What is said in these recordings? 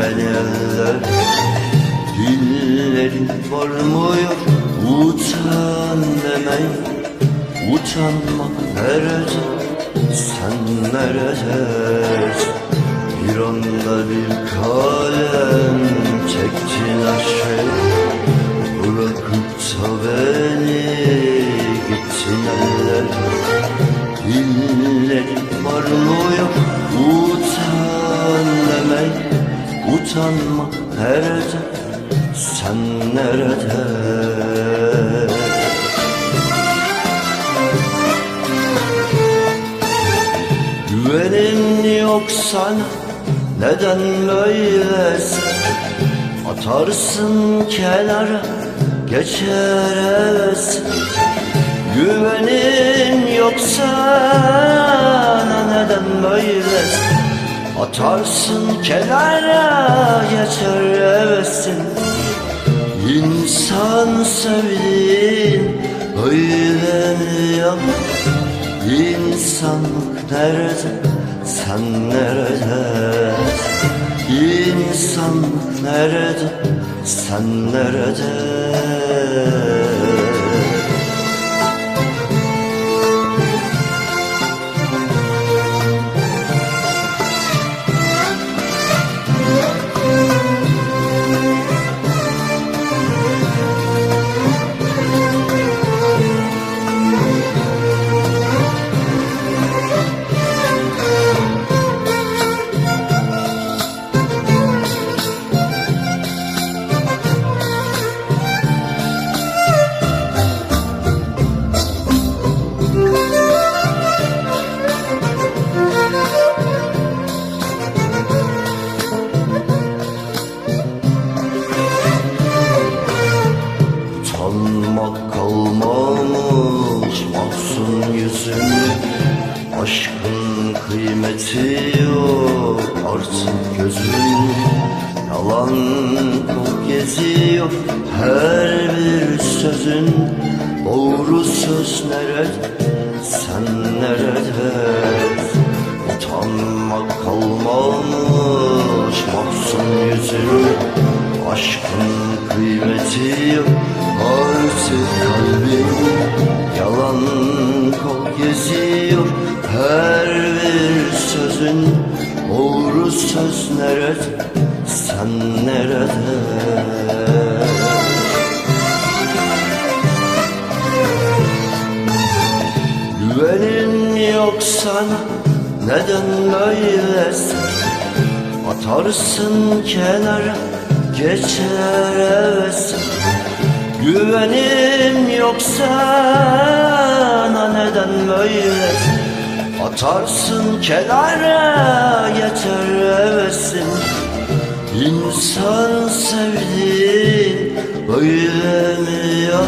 beni eller Dillerin varmıyor utan demeyin Utanmak nerede sen neredesin? Bir anda bir kalem çektin şey Bırakıp da Utanma nerede sen nerede? Güvenin yok sana neden böylesin Atarsın kenara geçer hevesin Güvenin yok sana neden böylesin Atarsın kenara geçer hevesin. İnsan sevdiğin öyle mi yap İnsanlık nerede sen nerede? İnsanlık nerede sen nerede Aşkın kıymeti yok artık gözün Yalan kok geziyor? Her bir sözün Doğru söz nerede sen nerede Güvenin yok sana neden böylesin? Atarsın kenara geçer hevesin. Güvenin yok sana neden böylesin? Atarsın kenara geçer hevesin İnsan sevdiğin böyle mi ya?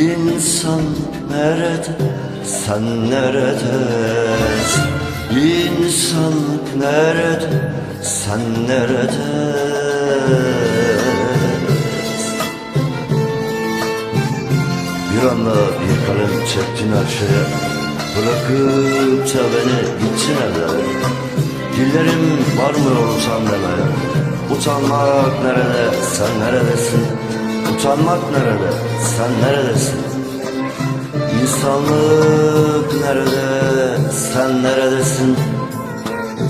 İnsan nerede sen neredesin İnsanlık nerede sen nerede? Bir anda bir kalem çektin her şeye. Bırakıp da beni gitsin ellere Dillerim varmıyor utan demeye Utanmak nerede, sen neredesin? Utanmak nerede, sen neredesin? İnsanlık nerede, sen neredesin?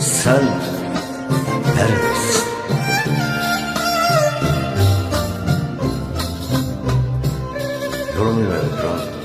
Sen neredesin? Yorumlu ver ekran.